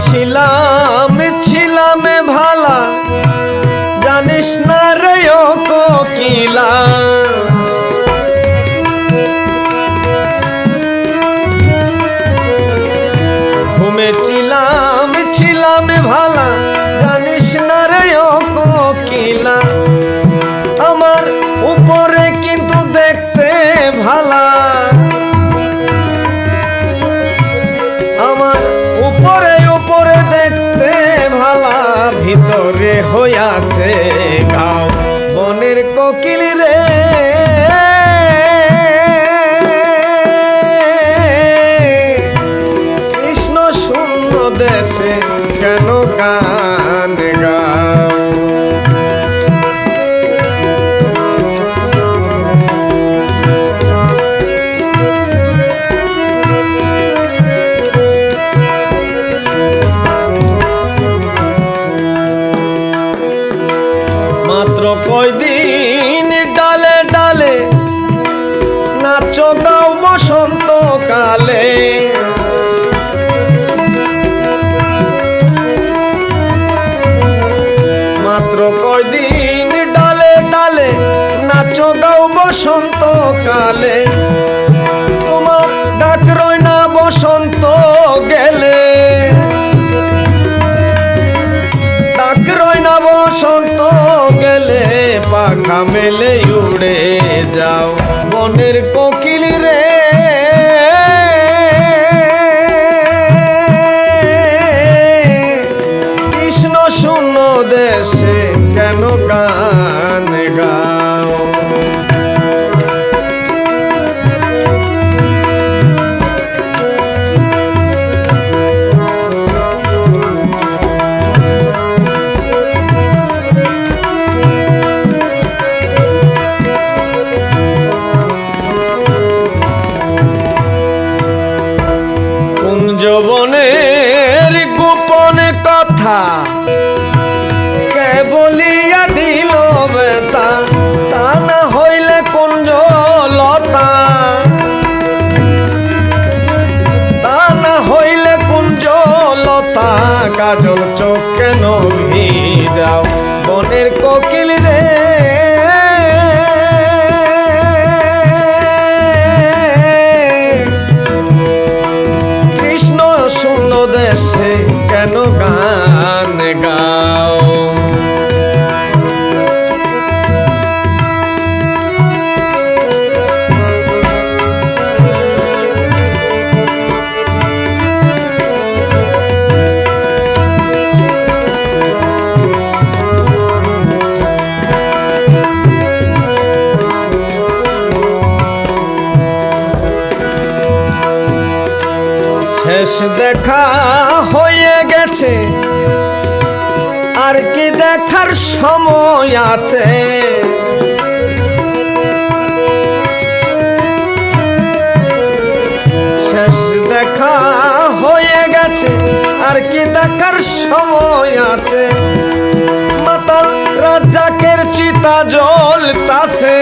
ঘুমেছিলাম ছিলাম ভালা। জানিস না রে কোকিলা। ঘুমেছিলাম ছিলাম ভালা। হইয়াছে গাও। বনের কোকিল গাও বসন্ত কালে। তোমার ডাক রয় না বসন্ত গেলে। ডাক রয় না বসন্ত গেলে পাখা মেলে উড়ে যাও। বনের কোকিল রে। কৃষ্ণ শূন্য দেশে কথা। কে বলিয়া দিল বেতা তা না হইলে কুঞ্জ লতা তা না হইলে কুঞ্জ লতা কাজল চোখ কেন যাও, বনের কোকিল রে। কৃষ্ণ শূন্য দেশে কেন গান দেখা হয়ে গেছে। আর কি দেখার সময় আছে? শেষ দেখা হয়ে গেছে। আর কি দেখার সময় আছে? মাতাল রাজাকের চিতা জল রাজাকের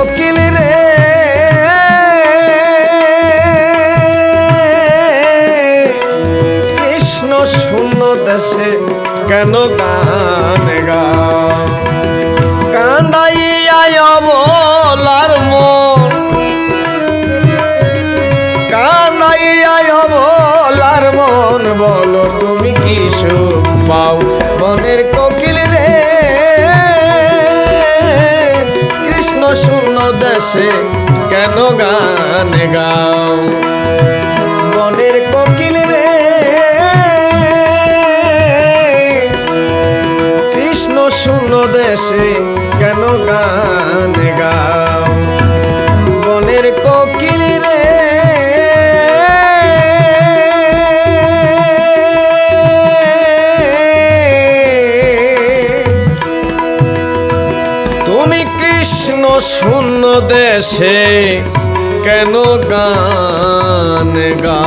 কোকিল রে। কৃষ্ণ শূন্য দেশে কেন গান গাও? কান্দাইয়া বলার মন। কানাইয়া বলার মন বলো, তুমি কি সুখ পাও? মনের কোকিল দেশে কেন গান গাও? বনের কোকিল রে, কৃষ্ণ শূন্য দেশে কেন গান গাও? বনের কোকিল রে তুমি কৃষ্ণ শূন্য দেশে কেন গান গা